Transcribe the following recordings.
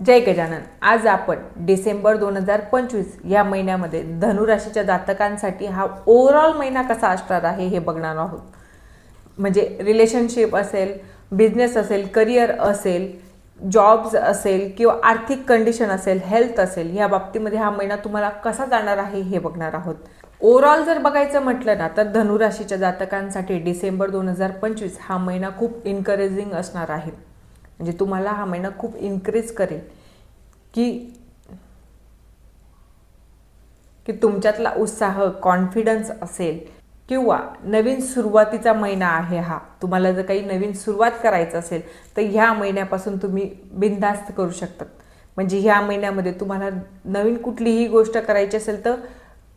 जय गजानन. आज आपण डिसेंबर दोन हजार पंचवीस या महिन्यामध्ये धनुराशीच्या जातकांसाठी हा ओव्हरऑल महिना कसा असणार आहे हे बघणार आहोत. म्हणजे रिलेशनशिप असेल बिझनेस असेल करिअर असेल जॉब्स असेल किंवा आर्थिक कंडिशन असेल हेल्थ असेल या बाबतीमध्ये हा महिना तुम्हाला कसा जाणार आहे हे बघणार आहोत. ओव्हरऑल जर बघायचं म्हटलं ना तर धनुराशीच्या जातकांसाठी डिसेंबर दोन हजार पंचवीस हा महिना खूप इन्करेजिंग असणार आहे. म्हणजे तुम्हाला हा महिना खूप इन्क्रीज करेल. की की तुमच्यातला उत्साह कॉन्फिडन्स असेल. किंवा नवीन सुरुवातीचा महिना आहे हा. तुम्हाला जर काही नवीन सुरुवात करायचं असेल तर ह्या महिन्यापासून तुम्ही बिनधास्त करू शकतात. म्हणजे ह्या महिन्यामध्ये तुम्हाला नवीन कुठलीही गोष्ट करायची असेल तर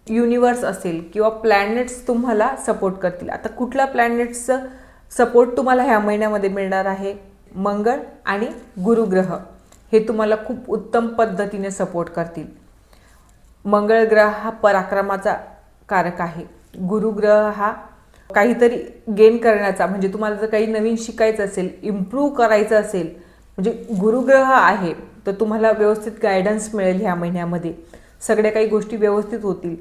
युनिवर्स असेल किंवा प्लॅनेट्स तुम्हाला सपोर्ट करतील. आता कुठल्या प्लॅनेट्सचं सपोर्ट तुम्हाला ह्या महिन्यामध्ये मिळणार आहे? मंगळ आणि गुरुग्रह हे तुम्हाला खूप उत्तम पद्धतीने सपोर्ट करतील. मंगळ ग्रह हा पराक्रमाचा कारक आहे. गुरुग्रह हा काहीतरी गेन करण्याचा म्हणजे तुम्हाला जर काही नवीन शिकायचं असेल इम्प्रूव्ह करायचं असेल म्हणजे गुरुग्रह आहे तर तुम्हाला व्यवस्थित गायडन्स मिळेल ह्या महिन्यामध्ये. सगळ्या काही गोष्टी व्यवस्थित होतील.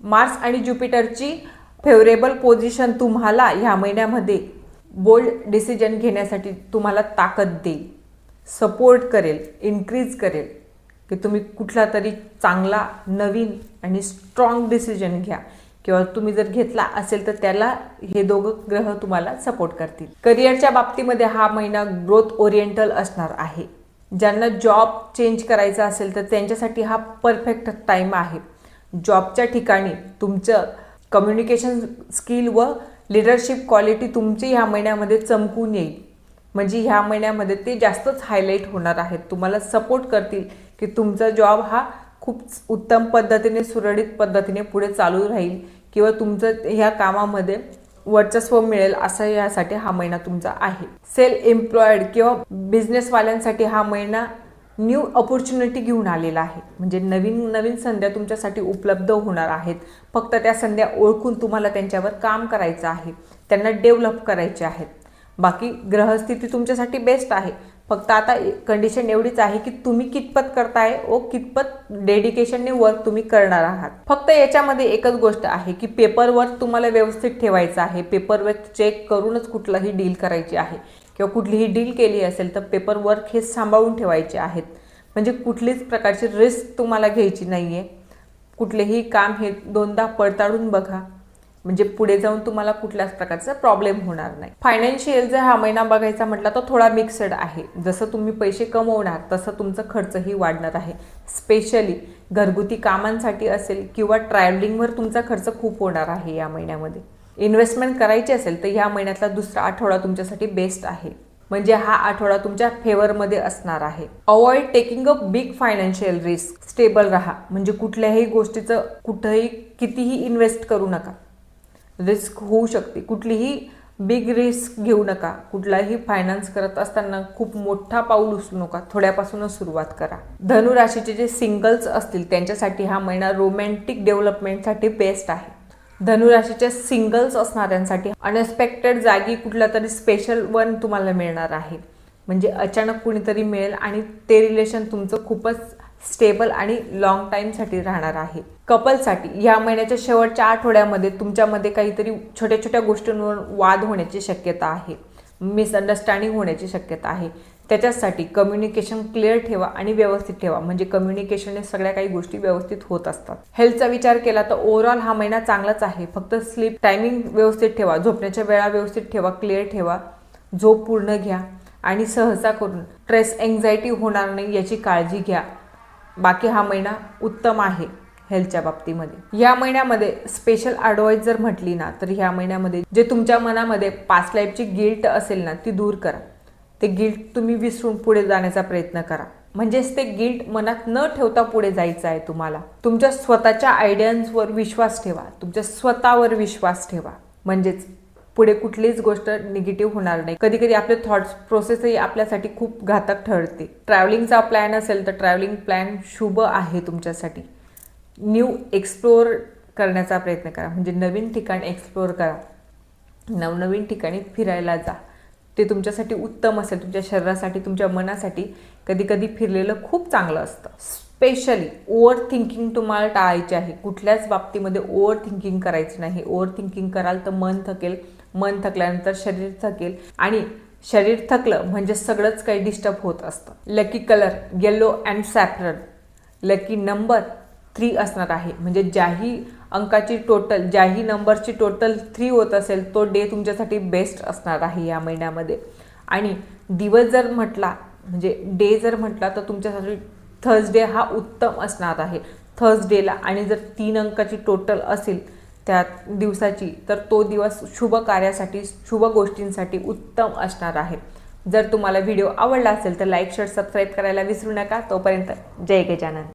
मार्स आणि ज्युपिटरची फेवरेबल पोझिशन तुम्हाला ह्या महिन्यामध्ये बोल्ड डिसिजन घेण्यासाठी तुम्हाला ताकद देईल सपोर्ट करेल इन्क्रीज करेल की तुम्ही कुठला तरी चांगला नवीन आणि स्ट्रॉंग डिसिजन घ्या. किंवा तुम्ही जर घेतला असेल तर त्याला हे दोघं ग्रह तुम्हाला सपोर्ट करतील. करिअरच्या बाबतीमध्ये हा महिना ग्रोथ ओरिएंटल असणार आहे. ज्यांना जॉब चेंज करायचा असेल तर त्यांच्यासाठी हा परफेक्ट टाईम आहे. जॉबच्या ठिकाणी तुमचं कम्युनिकेशन स्किल व लिडरशिप क्वालिटी तुमची ह्या महिन्यामध्ये चमकून येईल. म्हणजे ह्या महिन्यामध्ये ते जास्तच हायलाईट होणार आहेत. तुम्हाला सपोर्ट करतील की तुमचा जॉब हा खूप उत्तम पद्धतीने सुरळीत पद्धतीने पुढे चालू राहील किंवा तुमचं ह्या कामामध्ये वर्चस्व मिळेल असं यासाठी हा महिना तुमचा आहे. सेल्फ एम्प्लॉईड किंवा बिझनेसवाल्यांसाठी हा महिना न्यू ऑपॉर्च्युनिटी घेऊन आलेला आहे. म्हणजे नवीन नवीन संध्या तुमच्यासाठी उपलब्ध होणार आहेत. फक्त त्या संध्या ओळखून तुम्हाला त्यांच्यावर काम करायचं आहे. त्यांना डेव्हलप करायचे आहेत. बाकी ग्रहस्थिती तुमच्यासाठी बेस्ट आहे. फक्त आता कंडिशन एवढीच आहे की तुम्ही कितपत करताय व कितपत डेडिकेशनने वर्क तुम्ही करणार आहात. फक्त याच्यामध्ये एकच गोष्ट आहे की पेपर वर्क तुम्हाला व्यवस्थित ठेवायचं आहे. पेपर वर्क चेक करूनच कुठलाही डील करायची आहे. किंवा कुठलीही डील केली असेल तर पेपर वर्क हे सांभाळून ठेवायचे आहेत. म्हणजे कुठलीच प्रकारची रिस्क तुम्हाला घ्यायची नाही आहे कुठलेही काम हे दोनदा पडताळून बघा. म्हणजे पुढे जाऊन तुम्हाला कुठल्याच प्रकारचा प्रॉब्लेम होणार नाही. फायनान्शियल जर हा महिना बघायचा म्हटला तर थोडा मिक्सड आहे. जसं तुम्ही पैसे कमवणार तसं तुमचं खर्चही वाढणार आहे. स्पेशली घरगुती कामांसाठी असेल किंवा ट्रॅव्हलिंगवर तुमचा खर्च खूप होणार आहे या महिन्यामध्ये. इन्व्हेस्टमेंट करायची असेल तर ह्या महिन्यातला दुसरा आठवडा तुमच्यासाठी बेस्ट आहे. म्हणजे हा आठवडा तुमच्या फेवरमध्ये असणार आहे. Avoid taking a big financial risk stable राहा. म्हणजे कुठल्याही गोष्टीचं कुठंही कितीही इन्व्हेस्ट करू नका. रिस्क होऊ शकते. कुठलीही बिग रिस्क घेऊ नका. कुठलाही फायनान्स करत असताना खूप मोठा पाऊल उचलू नका. थोड्यापासूनच सुरुवात करा. धनुराशीचे जे सिंगल्स असतील त्यांच्यासाठी हा महिना रोमॅन्टिक डेव्हलपमेंटसाठी बेस्ट आहे. धनुराशीच्या सिंगल्स असणाऱ्यांसाठी अनएक्सपेक्टेड जागी कुठला तरी स्पेशल वन तुम्हाला मिळणार आहे. म्हणजे अचानक कुणीतरी मिळेल आणि ते रिलेशन तुमचं खूपच स्टेबल आणि लॉंग टाईमसाठी राहणार आहे. कपलसाठी या महिन्याच्या शेवटच्या आठवड्यामध्ये तुमच्यामध्ये काहीतरी छोट्या छोट्या गोष्टींवर वाद होण्याची शक्यता आहे. मिसअंडरस्टँडिंग होण्याची शक्यता आहे. त्याच्यासाठी कम्युनिकेशन क्लिअर ठेवा आणि व्यवस्थित ठेवा. म्हणजे कम्युनिकेशनने सगळ्या काही गोष्टी व्यवस्थित होत असतात. हेल्थचा विचार केला तर ओव्हरऑल हा महिना चांगलाच आहे. फक्त स्लीप टायमिंग व्यवस्थित ठेवा. झोपण्याच्या वेळा व्यवस्थित ठेवा क्लिअर ठेवा. झोप पूर्ण घ्या आणि सहसा करून स्ट्रेस एन्झायटी होणार नाही याची काळजी घ्या. बाकी हा महिना उत्तम आहे हेल्थच्या बाबतीमध्ये. या महिन्यामध्ये स्पेशल ॲडवाईस जर म्हटली ना तर ह्या महिन्यामध्ये जे तुमच्या मनामध्ये पास्ट लाईफची गिल्ट असेल ना ती दूर करा. ते गिल्ट तुम्ही विसरून पुढे जाण्याचा प्रयत्न करा. म्हणजेच ते गिल्ट मनात न ठेवता पुढे जायचं आहे तुम्हाला. तुमच्या स्वतःच्या आयडियांवर विश्वास ठेवा. तुमच्या स्वतःवर विश्वास ठेवा. म्हणजेच पुढे कुठलीच गोष्ट निगेटिव्ह होणार नाही. कधी कधी आपले थॉट्स प्रोसेसही आपल्यासाठी खूप घातक ठरते. ट्रॅव्हलिंगचा प्लॅन असेल तर ट्रॅव्हलिंग प्लॅन शुभ आहे तुमच्यासाठी. न्यू एक्सप्लोअर करण्याचा प्रयत्न करा. म्हणजे नवीन ठिकाण एक्सप्लोअर करा. नवनवीन ठिकाणी फिरायला जा. ते तुमच्यासाठी उत्तम असेल तुमच्या शरीरासाठी तुमच्या मनासाठी कधी कधी फिरलेलं खूप चांगलं असतं. स्पेशली ओव्हर थिंकिंग तुम्हाला टाळायचे आहे. कुठल्याच बाबतीमध्ये ओव्हर थिंकिंग करायचं नाही. ओव्हर थिंकिंग कराल तर मन थकेल. मन थकल्यानंतर शरीर थकेल. आणि शरीर थकलं म्हणजे सगळंच काही डिस्टर्ब होत असतं. Lucky colour yellow and saffron lucky number three असणार आहे. म्हणजे ज्याही अंकाची टोटल ज्याही नंबरची टोटल थ्री होत असेल तो डे तुमच्यासाठी बेस्ट असणार आहे या महिन्यामध्ये. आणि दिवस जर म्हटला म्हणजे डे जर म्हटला तर तुमच्यासाठी थर्सडे हा उत्तम असणार आहे. थर्सडेला आणि जर तीन अंकाची टोटल असेल त्या दिवसाची तर तो दिवस शुभ कार्यासाठी शुभ गोष्टींसाठी उत्तम असणार आहे. जर तुम्हाला व्हिडिओ आवडला असेल तर लाईक शेअर सबस्क्राईब करायला विसरू नका. तोपर्यंत जय गजानन.